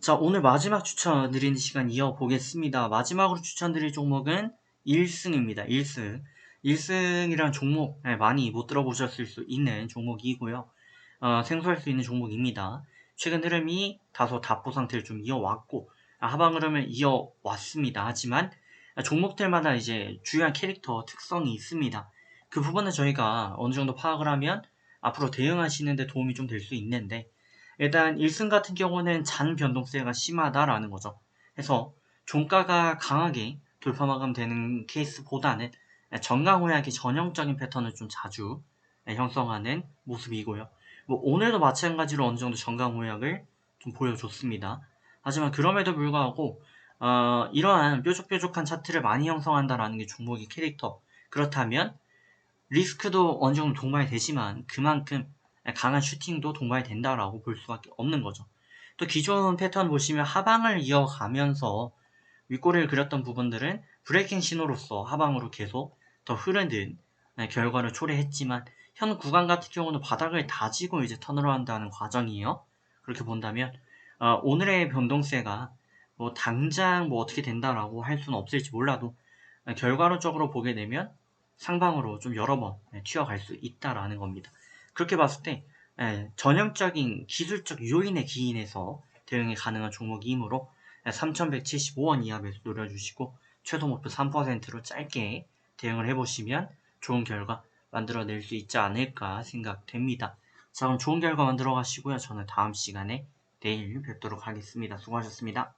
자, 오늘 마지막 추천 드리는 시간 이어보겠습니다. 마지막으로 추천드릴 종목은 1승입니다. 1승. 1승이라는 종목 네, 많이 못 들어보셨을 수 있는 종목이고요. 어, 생소할 수 있는 종목입니다. 최근 흐름이 다소 답보 상태를 좀 이어왔고 아, 하방 흐름을 이어왔습니다. 하지만 종목들마다 이제 주요한 캐릭터 특성이 있습니다. 그 부분은 저희가 어느 정도 파악을 하면 앞으로 대응하시는데 도움이 좀 될 수 있는데 일단 1승 같은 경우는 잔 변동세가 심하다라는 거죠. 그래서 종가가 강하게 돌파 마감 되는 케이스보다는 정강호약의 전형적인 패턴을 좀 자주 형성하는 모습이고요. 뭐 오늘도 마찬가지로 어느 정도 정강호약을 좀 보여줬습니다. 하지만 그럼에도 불구하고 어, 이러한 뾰족뾰족한 차트를 많이 형성한다라는 게 종목의 캐릭터. 그렇다면 리스크도 어느 정도 동반이 되지만 그만큼 강한 슈팅도 동반이 된다라고 볼 수밖에 없는 거죠. 또 기존 패턴 보시면 하방을 이어가면서 윗꼬리를 그렸던 부분들은 브레이킹 신호로서 하방으로 계속 더 흐르는 결과를 초래했지만 현 구간 같은 경우는 바닥을 다지고 이제 턴으로 한다는 과정이에요. 그렇게 본다면 어, 오늘의 변동세가 뭐 당장 뭐 어떻게 된다라고 할 수는 없을지 몰라도 결과론적으로 보게 되면 상방으로 좀 여러 번 튀어갈 수 있다라는 겁니다. 그렇게 봤을 때 예, 전형적인 기술적 요인에 기인해서 대응이 가능한 종목이므로 3,175원 이하 매수 노려주시고 최소 목표 3%로 짧게 대응을 해보시면 좋은 결과 만들어낼 수 있지 않을까 생각됩니다. 자 그럼 좋은 결과 만들어 가시고요. 저는 다음 시간에 내일 뵙도록 하겠습니다. 수고하셨습니다.